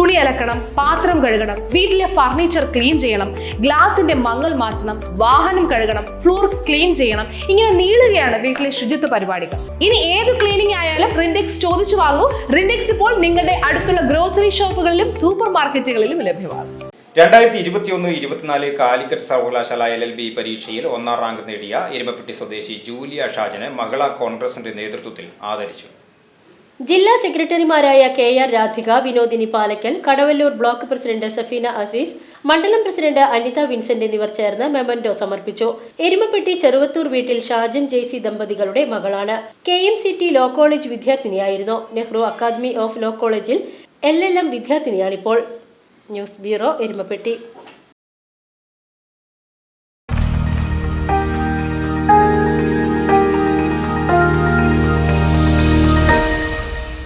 തുണി അലക്കണം പാത്രം കഴുകണം വീട്ടിലെ ഫർണിച്ചർ ക്ലീൻ ചെയ്യണം ഗ്ലാസിന്റെ മങ്ങൽ മാറ്റണം വാഹനം കഴുകണം ഫ്ലോർ ക്ലീൻ ചെയ്യണം. ഇങ്ങനെ നീളുകയാണ് വീട്ടിലെ ശുചിത്വ പരിപാടികൾ. ഇനി ഏത് ക്ലീനിങ് ആയാലും റിൻഡെക്സ് ചോദിച്ചു വാങ്ങൂ. റിൻഡെക്സ് ഇപ്പോൾ നിങ്ങളുടെ അടുത്തുള്ള ഗ്രോസറി ഷോപ്പുകളിലും സൂപ്പർ മാർക്കറ്റുകളിലും ലഭ്യമാണ്. രണ്ടായിരത്തി ഇരുപത്തിയൊന്ന് ഇരുപത്തിനാല് കാലിക്കറ്റ് സർവകലാശാല എൽ എൽ ബി പരീക്ഷയിൽ ഒന്നാം റാങ്ക് നേടിയ എരുമപ്പെട്ടി സ്വദേശി ജൂലിയ ഷാജിനെ മഹിളാ കോൺഗ്രസിന്റെ നേതൃത്വത്തിൽ ആദരിച്ചു. ജില്ലാ സെക്രട്ടറിമാരായ K R Radhika Vinodini Palakkal Kadavallur block president Safeena Azeez മണ്ഡലം പ്രസിഡന്റ് അനിത വിൻസെന്റ് എന്നിവർ ചേർന്ന് മെമന്റോ സമർപ്പിച്ചു. എരുമപ്പെട്ടി ചെറുവത്തൂർ വീട്ടിൽ ഷാജൻ ജെയ്സി ദമ്പതികളുടെ മകളാണ്. K M C T law college വിദ്യാർത്ഥിനിയായിരുന്നു. Nehru academy of law കോളേജിൽ L L M വിദ്യാർത്ഥിനിയാണിപ്പോൾ. News bureau Erumapetty.